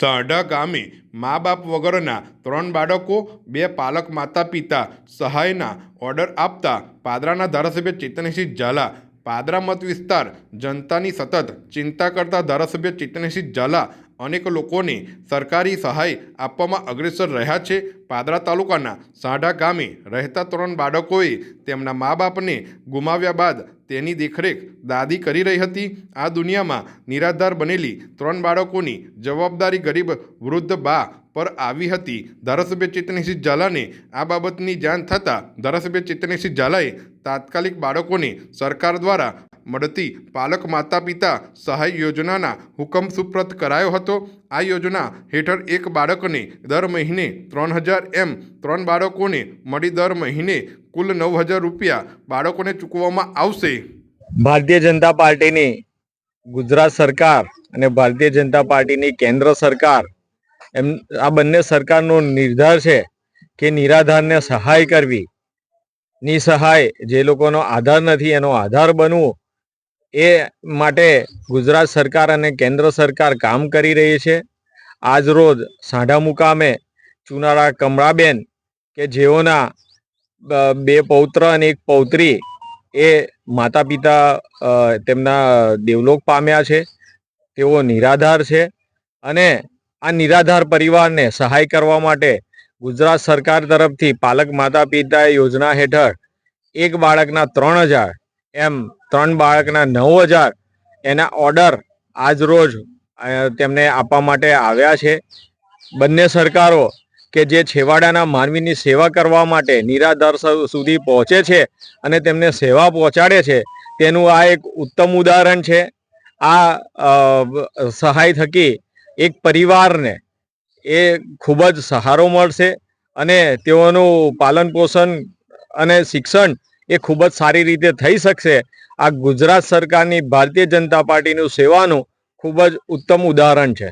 સાઢા ગામે મા બાપ વગરના ત્રણ બાળકો, બે પાલક માતા પિતા સહાયના ઓર્ડર આપતા પાદરાના ધારાસભ્ય ચેતનસિંહ ઝાલા, પાદરા મત વિસ્તાર જનતાની સતત ચિંતા કરતા ધારાસભ્ય ચેતનસિંહ ઝાલા અનેક લોકોને સરકારી સહાય આપવામાં અગ્રેસર રહ્યા છે. પાદરા તાલુકાના સાઢા ગામે રહેતા ત્રણ બાળકોએ તેમના મા બાપને ગુમાવ્યા બાદ તેની દેખરેખ દાદી કરી રહી હતી. આ દુનિયામાં નિરાધાર બનેલી ત્રણ બાળકોની જવાબદારી ગરીબ વૃદ્ધ બા પર આવી હતી. ધારાસભ્ય ચેતનસિંહ ઝાલાને આ બાબતની જાણ થતાં ધારાસભ્ય ચેતનસિંહ ઝાલાએ તાત્કાલિક બાળકોને સરકાર દ્વારા મળતી પાલક માતા પિતા સહાય યોજનાના હુકમ સુપ્રત કરાયો હતો. આ યોજના હેઠળ એક બાળકને દર મહિને ત્રણ હજાર એમ ત્રણ બાળકોને મળી દર મહિને કુલ નવ હજાર રૂપિયા બાળકોને ચૂકવવામાં આવશે. ભારતીય જનતા પાર્ટીની ગુજરાત સરકાર અને ભારતીય જનતા પાર્ટીની કેન્દ્ર સરકાર એમ આ બંને સરકારનો નિર્ધાર છે કે નિરાધારને સહાય કરવી. નિસહાય જે લોકોનો આધાર નથી એનો આધાર બનવું એ માટે ગુજરાત સરકાર અને કેન્દ્ર સરકાર કામ કરી રહી છે. આજરોજ સાંઢા મુકામે ચુનારા કમળાબેન કે જેઓના બે પૌત્ર અને એક પૌત્રી એ માતા પિતા તેમના દેવલોક પામ્યા છે. તેઓ નિરાધાર છે અને આ નિરાધાર પરિવારને સહાય કરવા માટે ગુજરાત સરકાર તરફથી પાલક માતા પિતા યોજના હેઠળ એક બાળકના ત્રણ હજાર એમ ત્રણ બાળકના નવ હજાર એના ઓર્ડર આજ રોજ તેમને આપવા માટે આવ્યા છે. બંને સરકારો કે જે છેવાડાના માનવીની સેવા કરવા માટે નિરાધાર સુધી પહોંચે છે અને તેમને સેવા પહોંચાડે છે, તેનું આ એક ઉત્તમ ઉદાહરણ છે. આ સહાય થકી એક પરિવારને એ ખૂબ જ સહારો મળશે અને તેઓનું પાલન પોષણ અને શિક્ષણ એ ખૂબ જ સારી રીતે થઈ શકશે. આ ગુજરાત સરકારની ભારતીય જનતા પાર્ટીનું સેવાનું ખૂબ જ ઉત્તમ ઉદાહરણ છે.